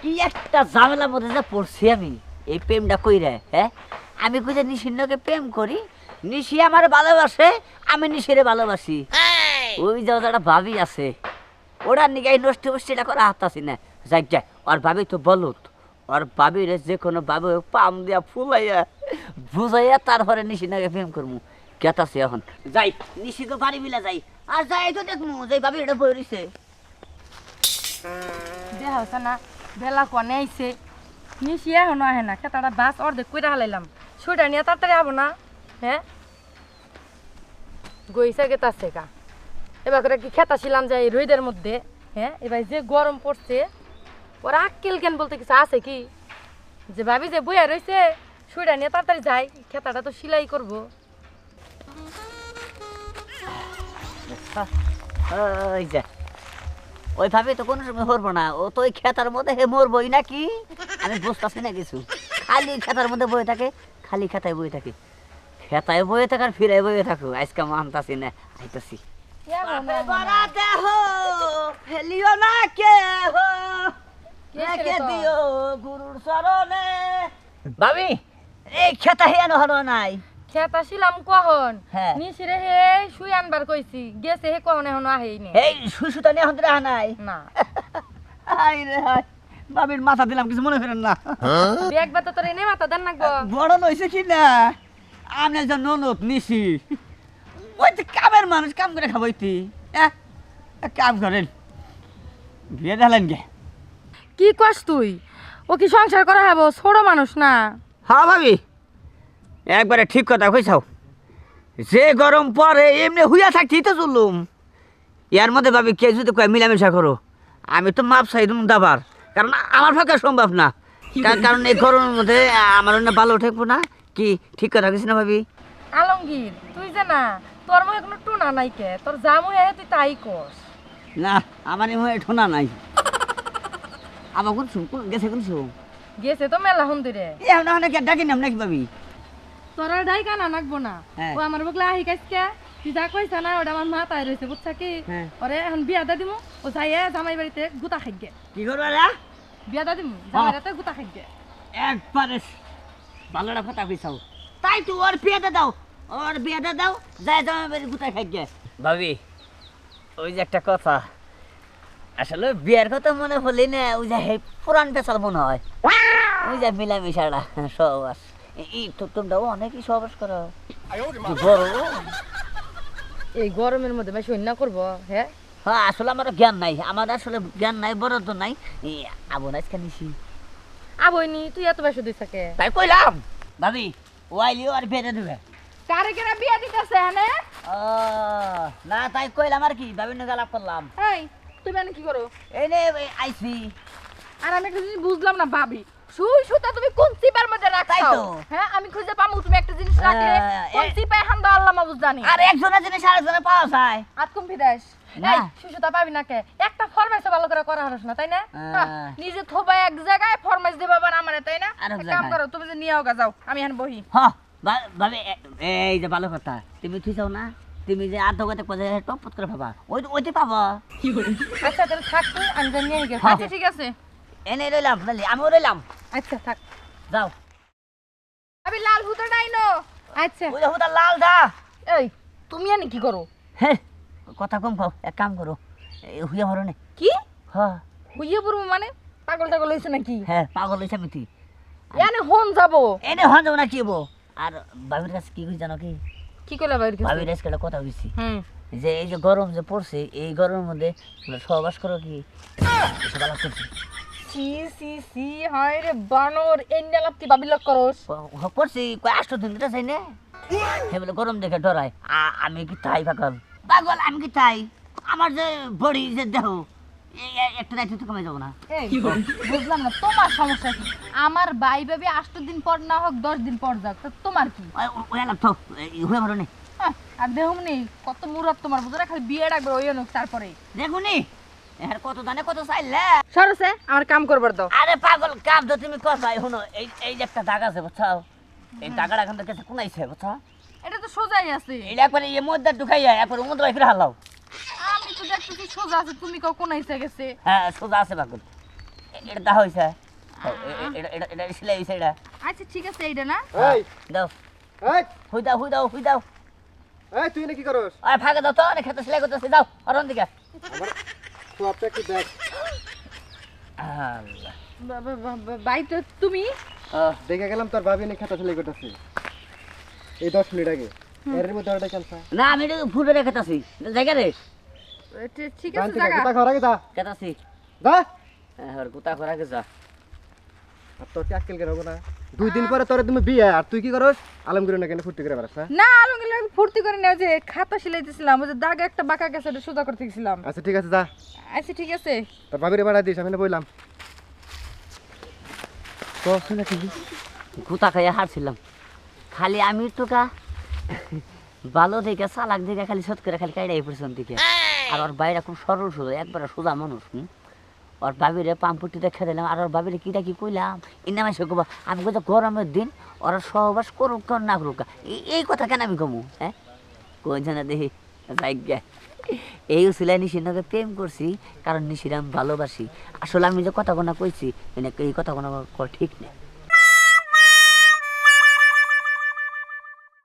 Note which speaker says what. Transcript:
Speaker 1: কি একটা ঝামেলার মধ্যে যে পড়ছি আমি এই প্রেমটা কইরে হ্যাঁ? আমি কই যে নিশিন্নকে প্রেম করি নিশি আমার ভালোবাসে আমি নিশিরে ভালোবাসি। ওই যে একটা ভাবি আছে ওরা নিগাই নষ্ট বষ্টিটা করা হাতাছি না। যাই যাই ওর ভাবি তো বলত ওর ভাবিরে যে কোনো ভাবি পাম দিয়া ফুলাইয়া বুঝাইয়া তারপরে নিশিনাকে প্রেম করব কেতাছি এখন? যাই নিশি তো বাড়ি বিলা যাই। আর যাই তো দেখমু যে ভাবি এটা বই রইছে।
Speaker 2: দেখা হচ্ছে না বেলা কনে আইছে। নিশি এখনও আহে না খেতাটা বাস অর্ধেক কইরা হালাইলাম ছুটা নিয়ে তাড়াতাড়ি আবো না হ্যাঁ গইসা গেতাছে কা এবার করে কি খেতা ছিলাম যাই রোদের মধ্যে হ্যাঁ এবার যে গরম পড়ছে ওর আক্কেল জ্ঞান বলতে কিছু আছে কি? যে ভাবি যে বইয়া রইছে ছুটা নিয়ে তাড়াতাড়ি যাই খেতাটা তো সেলাই করব।
Speaker 1: যে। ওই ভাবে তো কোনো সময় মরবো না। ও তো ওই খেতার মধ্যে হে মরবই নাকি? আমি বুঝতেছি না কিছু। খালি খেতার মধ্যে বয়ে থাকে খালি খেতায় বয়ে থাকে। খেতায় বয়ে থাকে আর ফিরে বয়ে থাকো আজকে মানতাছি না আইতাছি। ফেলিও না কে
Speaker 2: কে?
Speaker 1: দিও গুরুর চরণে। ভাবি। এই খেতা হেয়ানো হলো নাই।
Speaker 2: খেতা ছিলাম কখন?
Speaker 1: হ্যাঁ।
Speaker 2: নিশিরে হে শুই আনবার কইছি। গেছে হে কখন এখনও আহেই নে।
Speaker 1: এই সুসুতা নিয়ে এখন রাহা নাই।
Speaker 2: না।
Speaker 1: হাই রে হাই বাবির মাথা দিলাম কিছু মনে করেন না।
Speaker 2: একবার তো তোর এনে মাথা দেন
Speaker 1: বড় নইছে কি না? আমি একজন ননদ নিছি ওই তো কামের মানুষ কাম করে খাব তুই কাম করেন। বিয়ে দিলেন গে।
Speaker 2: কি কস তুই? ও কি সংসার করা হব? ছোট মানুষ না।
Speaker 1: হ্যাঁ ভাবি। একবারে ঠিক কথা কইছাও। যে গরম পরে এমনি হুইয়া থাকছি তো চললুম। ইয়ার মধ্যে ভাবি কে যদি কয় মিলামিশা করো আমি তো মাপ চাই দাবার কারণ আমার ফাঁকা সম্ভব না। কার- কারণ এই গরমের মধ্যে আমার ভালো ঠেকবো না। কি ঠিক কথা কইছি না ভাবি?
Speaker 2: আলমগীর তুই যে না তোর মনে কোনো টুনা নাই কে? তোর জামু হে তুই তাই কস।
Speaker 1: না আমার এমন ঠোনা নাই। আবার কোন গেছে কোন
Speaker 2: গেছে তো মেলা হুন্দিরে।
Speaker 1: এখন অনেক ডাকি নাম নাকি ভাবি?
Speaker 2: তোর ডাই কানা নাকবো না।
Speaker 1: হ্যাঁ।
Speaker 2: ও আমার বকলা আহি কাজকে তুই যা কইছা না ওটা আমার রয়েছে বুঝছা কি?
Speaker 1: হ্যাঁ।
Speaker 2: ওরে এখন বিয়া দা দিমু ও যাইয়ে জামাই বাড়িতে গুতা খাইগে।
Speaker 1: কি করবা রা
Speaker 2: বিয়া দা দিমু জামাই রাতে গুতা খাইগে।
Speaker 1: একবারে ভালোটা কথা কইছাও তাই তো ওর বিয়েতে দাও ওর বিয়েতে দাও যাই তোমার বাড়ি গুতাই খাই গে ভাবি ওই যে একটা কথা আসলে বিয়ের কথা মনে হলি না ওই যে হে পুরান পেশাল মনে হয়। ওই যে মিলামিশাটা সহবাস। এই তো তোমরাও অনেকই সহবাস করো
Speaker 2: এই গরমের মধ্যে বেশি অন্য করব হ্যাঁ?
Speaker 1: হ্যাঁ আসলে আমার জ্ঞান নাই। আমার আসলে জ্ঞান নাই বড় তো নাই আবু নাইস কানিছি
Speaker 2: আবইনি তুই এত বেশি দিস থাকে
Speaker 1: তাই কইলাম ভাবি ওয়াইলিও আর বেড়ে দেবে।
Speaker 2: কারে কেরা বিয়া দিতেছে হ্যাঁ?
Speaker 1: না তাই কইলাম আর কি ভাবি না গালাপ করলাম।
Speaker 2: এই তুমি মানে কি করো?
Speaker 1: এই নে এই
Speaker 2: আর আমি একটা বুঝলাম না ভাবি। সুই সুতা তুমি কোন চিপার মধ্যে রাখছো। হ্যাঁ আমি খুঁজে পামু তুমি একটা জিনিস রাখলে কোন
Speaker 1: এ-
Speaker 2: চিপায় দাও আল্লাহ মাবুজ জানি।
Speaker 1: আর একজনের জিনিস আরেকজনে পাওয়া যায়।
Speaker 2: কম ফিদাস এই সুই সুতা পাবি না কে? একটা ফরমাইশ ভালো করে করা হরস না তাই না? হ্যাঁ, নিজে থোবা এক জায়গায় ফরমাইশ দেবা আমারে তাই না? কাম। করো তুমি যে নিয়ে আওগা যাও আমি এখন বহি।
Speaker 1: হ ভা- ভাবি এই যে ভালো কথা তুমি থুইছাও না? তুমি যে আধ পদে টপট করে পাবা ওই ওইতে পাবা।
Speaker 2: আচ্ছা তাহলে থাক তুই আমি নিয়ে গেছি
Speaker 1: হ্যাঁ।
Speaker 2: আচ্ছা ঠিক আছে।
Speaker 1: এনে রইলাম আমিও রইলাম।
Speaker 2: আচ্ছা থাক।
Speaker 1: যাও।
Speaker 2: আমি লাল হুতো ডাইনো আচ্ছা।
Speaker 1: ওই দেখো লাল দা।
Speaker 2: এই তুমি এনে কি করো?
Speaker 1: হে কথা কম খাও এক কাম করো। হুইয়া মরো নে।
Speaker 2: কি?
Speaker 1: হ্যাঁ
Speaker 2: হইয়ে পড়ব মানে? পাগল টাগল হয়েছে নাকি?
Speaker 1: হ্যাঁ পাগল হয়েছে মিতি।
Speaker 2: এনে হন যাব।
Speaker 1: এনে হন যাব না কি হব আর ভাবির কাছে কি কইছি জানো কি?
Speaker 2: কি করলে বাইর
Speaker 1: ভাবির কাছে একটা কথা কইছি।
Speaker 2: হুম।
Speaker 1: যে এই যে গরম যে পড়ছে এই গরমের মধ্যে সহবাস করো কি? এসব করছি
Speaker 2: সি সি সি হায় রে বানর এন্ডা লাপতি বাবিলক করস।
Speaker 1: ক- হ- করছি কয় আষ্ট দিন দিতে চাই না? সে বলে গরম দেখে ডরায়। আমি কি তাই পাগল? পাগল আমি কি তাই? আমার যে বডি যে দেহ একটা তো কমে যাব না।
Speaker 2: বুঝলাম না তোমার সমস্যা কি? আমার ভাই ভাবি আষ্ট দিন পর না হোক দশ দিন পর যাক তা তোমার কি?
Speaker 1: ওই- ওই থাক হয়ে
Speaker 2: আর নেই কত মুরাদ তোমার বুঝে খালি বিয়ে ডাকবে ওই তারপরে।
Speaker 1: দেখুনি এর কত জানে কত চাইলে?
Speaker 2: সরসে আমার কাম করবার দাও।
Speaker 1: আরে পাগল কাম তো তুমি কথা শুনো এই এই যে একটা দাগ আছে বুঝছ? এই দাগটা এখন কাছে কোনাইছে বুঝছ?
Speaker 2: এটা তো সোজাই আছে।
Speaker 1: এটা একবারে এই মধ্যে ঢুকাইয়া একবারে মধ্যে বাইরে হালাও।
Speaker 2: আমি তো দেখতেছি সোজা আছে তুমি কাউ কোন এসে গেছে।
Speaker 1: হ্যাঁ সোজা আছে পাগল। এটা দা হইছে? হ্যাঁ, এটা এটা এটা সিলাই হইছে এটা।
Speaker 2: আচ্ছা ঠিক আছে এইটা না?
Speaker 3: এই।
Speaker 1: দাও।
Speaker 3: এই।
Speaker 1: হুই দাও হুই দাও হুই দাও।
Speaker 3: এই তুই না কি করস?
Speaker 1: আয় ফাঁকে দাও তো অনেক খেতে সিলাই করতেছি দাও অরন দিকে
Speaker 3: আমার সোয়াবটা দেখ।
Speaker 1: আল্লাহ।
Speaker 2: বা- বা- বা- বা- ভাই তো তুমি?
Speaker 3: দেখে গেলাম তোর ভাবি নিয়ে খেতা সেলাই করতেছে। এই দশ মিনিট আগে। এর মধ্যে ওটা কেন
Speaker 1: না আমি এটা ফুটে রেখেতাছি জায়গা রে।
Speaker 2: ঠিক- ঠিক আছে জায়গা।
Speaker 3: গোটা খাওয়ার আগে যা।
Speaker 1: খেতাছি।
Speaker 3: যা।
Speaker 1: আর গুতা করে আগে যা।
Speaker 3: আর তোর কি আক্কেল কেন হব না? দুই দিন পরে তোর তুমি বিয়ে আর তুই কি করস? আলমগীর না কেন ফুর্তি করে বেড়াস না
Speaker 2: না আলমগীর আমি ফুর্তি করে নেওয়া যে খাতা সিলাইতেছিলাম ওই যে দাগ একটা বাঁকা গেছে ওটা সোজা করতে গেছিলাম
Speaker 3: আচ্ছা ঠিক আছে যা।
Speaker 2: আচ্ছা ঠিক আছে।
Speaker 3: তোর বাড়া দিস আমি না বললাম
Speaker 1: তো শুনে কি? গুতা খাইয়া হারছিলাম। খালি আমি তোকা ভালো দেখে চালাক দেখে খালি সৎ করে খালি কাইডাই পড়ছিলাম দিকে। আর ওর বাইরে খুব সরল সোজা একবারে সোজা মানুষ হুম? ওর বাবিরে পাম্পুটিটা খেয়ে দিলাম, আর ওর বাবিরে কিটা কি কইলাম? ইনা মাসে কবা আমি কোথাও গরমের দিন ওরা সহবাস করুক কেন না করুক। এই- কথা কেন আমি কমু হ্যাঁ? কইছে না দেখি জায়গা এই উসিলা নিশিনাকে প্রেম করছি, কারণ নিশিরাম ভালোবাসি। আসলে আমি যে কথা কোনা কইছি, এনে এই কথা কোনা ঠিক না